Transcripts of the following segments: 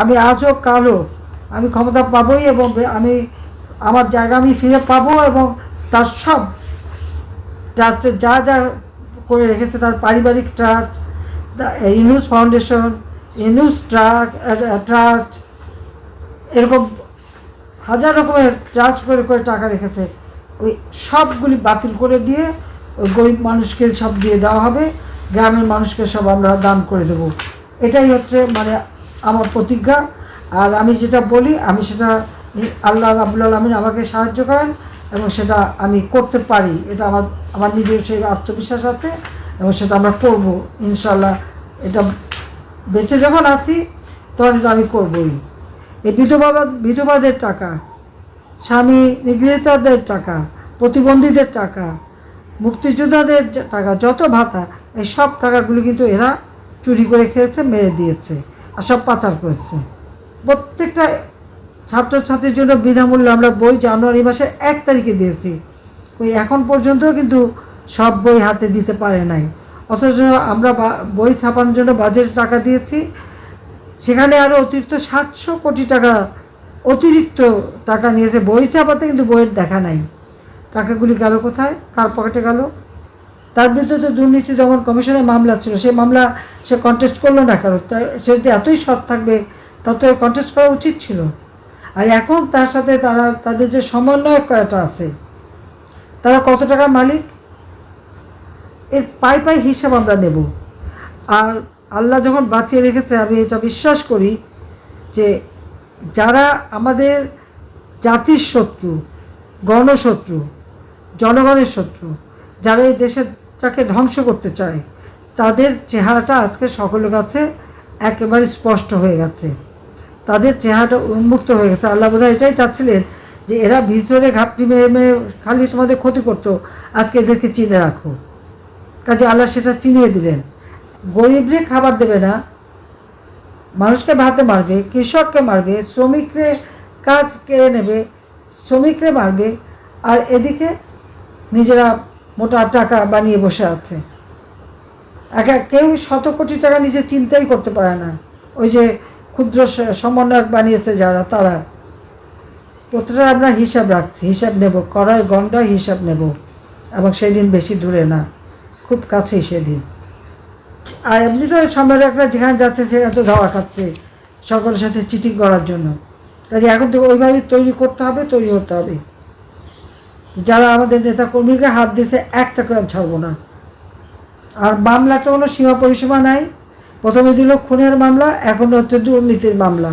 আমি আজও কালও আমি ক্ষমতা পাবোই এবং আমি, আমার জায়গা আমি ফিরে পাবো এবং তার সব ট্রাস্টের যা যা করে রেখেছে তার পারিবারিক trust Yunus foundation Yunus trust এরকম হাজার রকমের ট্রাস্ট করে করে টাকা রেখেছে। ওই সবগুলি বাতিল করে দিয়ে ওই গরিব মানুষকে সব দিয়ে দেওয়া হবে। গ্রামের মানুষকে সব আমরা দান করে দেবো। এটাই হচ্ছে মানে আমার প্রতিজ্ঞা। আর আমি যেটা বলি, আমি সেটা আল্লাহ রাবুল আলমিন আমাকে সাহায্য করেন এবং সেটা আমি করতে পারি। এটা আমার আমার নিজের সেই আত্মবিশ্বাস আছে এবং সেটা আমরা করব। ইনশাল্লাহ এটা বেঁচে যখন আছি, তখন এটা আমি করবই। এই বিধবা, বিধবাদের টাকা, স্বামী নিগৃহীতাদের টাকা, প্রতিবন্ধীদের টাকা, মুক্তিযোদ্ধাদের টাকা, যত ভাতা, এই সব টাকাগুলো কিন্তু এরা চুরি করে খেয়েছে, মেরে দিয়েছে। সব পাচার করেছে। প্রত্যেকটা ছাত্রছাত্রীর জন্য বিনামূল্যে আমরা বই জানুয়ারি মাসের এক তারিখে দিয়েছি। ওই এখন পর্যন্ত কিন্তু সব বই হাতে দিতে পারে নাই। অথচ আমরা বই ছাপানোর জন্য বাজেট টাকা দিয়েছি। সেখানে আরও অতিরিক্ত সাতশো কোটি টাকা অতিরিক্ত টাকা নিয়েছে। বই চাপাতে কিন্তু বইয়ের দেখা নাই। টাকাগুলি গেল কোথায়? কার পকেটে গেল? তার বিরুদ্ধে দুর্নীতি দমন কমিশনের মামলা ছিল, সেই মামলা সে কন্টেস্ট করল না কারও তার, সে যদি এতই সৎ থাকবে তত কন্টেস্ট করা উচিত ছিল। আর এখন তার সাথে তারা, তাদের যে সমন্বয়ক কয়টা আছে, তারা কত টাকার মালিক? এর পাই পাই হিসাব আমরা নেব। আর আল্লাহ যখন বাঁচিয়ে রেখেছে, আমি এটা বিশ্বাস করি যে যারা আমাদের জাতির শত্রু, গণশত্রু, জনগণের শত্রু, যারা এই দেশটাকে ধ্বংস করতে চায়। তাদের চেহারাটা আজকে সকলের কাছে একেবারে স্পষ্ট হয়ে গেছে। তাদের চেহারাটা উন্মুক্ত হয়ে গেছে। আল্লাহ বোধহয় এটাই চাচ্ছিলেন যে এরা ভিতরে ঘাপটি মেরে মেরে খালি তোমাদের ক্ষতি করতো। আজকে এদেরকে চিনে রাখো। কাজে আল্লাহ সেটা চিনিয়ে দিলেন। গরিবরে খাবার দেবে না। মানুষকে ভাতে মারবে, কৃষককে মারবে, শ্রমিকরে কাজ কেড়ে নেবে, শ্রমিকরে মারবে, আর এদিকে নিজেরা মোটা টাকা বানিয়ে বসে আছে। একা কেউ শত কোটি টাকা নিজে চিন্তাই করতে পারে না। ওই যে ক্ষুদ্র সমন্বয়ক বানিয়েছে যারা, তারা। প্রতিটা আমরা হিসাব রাখছি, হিসাব নেব, কড়াই গন্ডায় হিসাব নেব। এবং সেদিন বেশি দূরে না, খুব কাছেই সেদিন। আর এমনি তো সম্রাটরা যেখানে যাচ্ছে সেখানে তো ধাওয়া খাচ্ছে, সকলের সাথে চিটিং করার জন্য। কাজে এখন তো ওইভাবে তৈরি করতে হবে, তৈরি হতে হবে। যারা আমাদের নেতা কর্মীকে হাত দিয়েছে, একটা করে ছাড়বো না। আর মামলাটা কোনো সীমা পরিসীমা নাই। প্রথমে দিল খুনের মামলা, এখন হচ্ছে দুর্নীতির মামলা।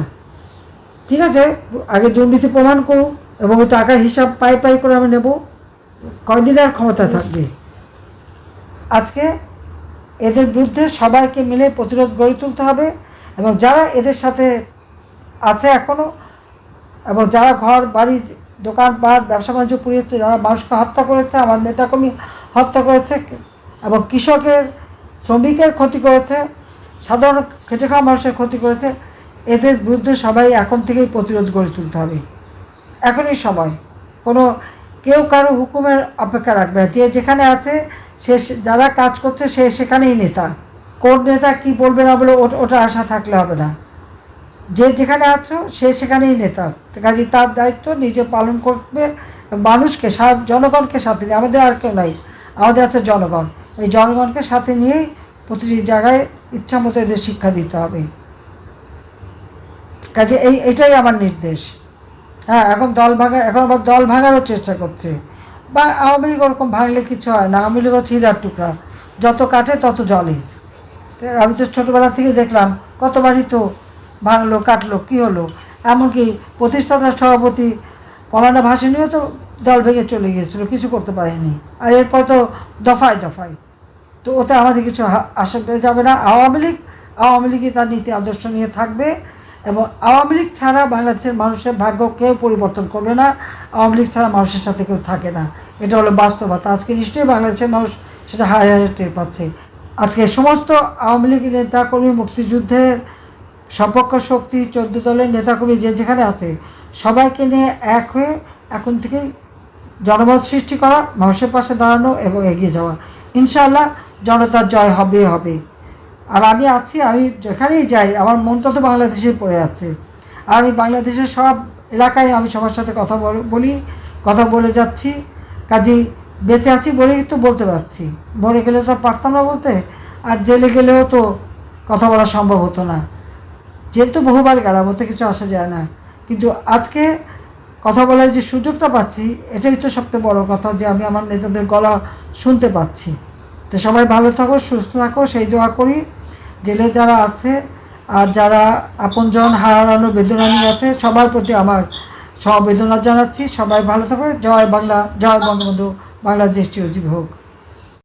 ঠিক আছে? আগে দুর্নীতি প্রমাণ করুক এবং টাকার হিসাব পাই পাই করে আমি নেব। কয়দিন আর ক্ষমতা থাকবে? আজকে এদের বিরুদ্ধে সবাইকে মিলে প্রতিরোধ গড়ে তুলতে হবে এবং যারা এদের সাথে আছে এখনও এবং যারা ঘর, বাড়ি দোকানপাট ব্যবসা বাণিজ্য পুড়িয়েছে, যারা মানুষকে হত্যা করেছে, আমার নেতাকর্মী হত্যা করেছে, এবং কৃষকের, শ্রমিকের ক্ষতি করেছে, সাধারণ খেটে খাওয়া মানুষের ক্ষতি করেছে, এদের বিরুদ্ধে সবাই এখন থেকেই প্রতিরোধ গড়ে তুলতে হবে। এখনই সময়। কোনো, কেউ কারও হুকুমের অপেক্ষা রাখবে না। যে যেখানে আছে, সে যারা কাজ করছে, সে সেখানেই নেতা। কোন নেতা কি বলবে না বলে ওটা আশা থাকলে হবে না। যে যেখানে আছো, সে সেখানেই নেতা। কাজে তার দায়িত্ব নিজে পালন করবে মানুষকে জনগণকে সাথে নিয়ে, আমাদের আর কেউ নাই। আমাদের আছে জনগণ। এই জনগণকে সাথে নিয়েই প্রতিটি জায়গায় ইচ্ছা মতো এদের শিক্ষা দিতে হবে। কাজে এই, এটাই আমার নির্দেশ। হ্যাঁ এখন দল ভাঙা এখন আবার দল ভাঙারও চেষ্টা করছে। বা আওয়ামী লীগ ওরকম ভাঙলে কিছু হয় না। আওয়ামী লীগ হচ্ছে হীরার টুকরা। যত কাটে তত জলে আমি তো ছোটোবেলা থেকে দেখলাম, কতবারই তো ভাঙলো, কাটলো, কী হলো? এমনকি প্রতিষ্ঠাতার সভাপতি পলানা ভাসানিও তো দল ভেঙে চলে গিয়েছিল, কিছু করতে পারেনি। আর এরপর তো দফায় দফায়। তো ওতে আমাদের কিছু আশা পেয়ে যাবে না। আওয়ামী লীগ, আওয়ামী লীগই তার নীতি আদর্শ নিয়ে থাকবে এবং আওয়ামী লীগ ছাড়া বাংলাদেশের মানুষের ভাগ্য কেউ পরিবর্তন করবে না। আওয়ামী লীগ ছাড়া মানুষের সাথে কেউ থাকে না। এটা হলো বাস্তবতা। আজকে নিশ্চয়ই বাংলাদেশের মানুষ সেটা হায় হায় টের পাচ্ছে। আজকে সমস্ত আওয়ামী লীগের নেতাকর্মী মুক্তিযুদ্ধের সপক্ষ শক্তি চোদ্দ দলের নেতাকর্মী যে যেখানে আছে, সবাইকে নিয়ে এক হয়ে এখন থেকেই জনমত সৃষ্টি করা, মানুষের পাশে দাঁড়ানো এবং এগিয়ে যাওয়া। ইনশাআল্লাহ জনতার জয় হবে হবে। আর আমি আছি, আমি যেখানেই যাই, আমার মনটা তো বাংলাদেশে পড়ে আছে। আর আমি বাংলাদেশের সব এলাকায় আমি সবার সাথে কথা বলি কথা বলে যাচ্ছি। কাজেই বেঁচে আছি বলেই তো বলতে পারছি। মরে গেলে তো পারতাম না বলতে, আর জেলে গেলেও তো কথা বলা সম্ভব হতো না। জেল তো বহুবার গেলাম, ওতে কিছু আসা যায় না। কিন্তু আজকে কথা বলার যে সুযোগটা পাচ্ছি, এটাই তো সবচেয়ে বড় কথা যে আমি আমার নেতাদের গলা শুনতে পাচ্ছি। তো সবাই ভালো থাকো, সুস্থ থাকো, সেই দোয়া করি। জেলে যারা আছে আর যারা আপনজন হারানো বেদনা নিয়ে আছে, সবার প্রতি আমার সমবেদনা জানাচ্ছি। সবাই ভালো থাকো। জয় বাংলা, জয় বঙ্গবন্ধু। বাংলাদেশ চিরজীবী হোক।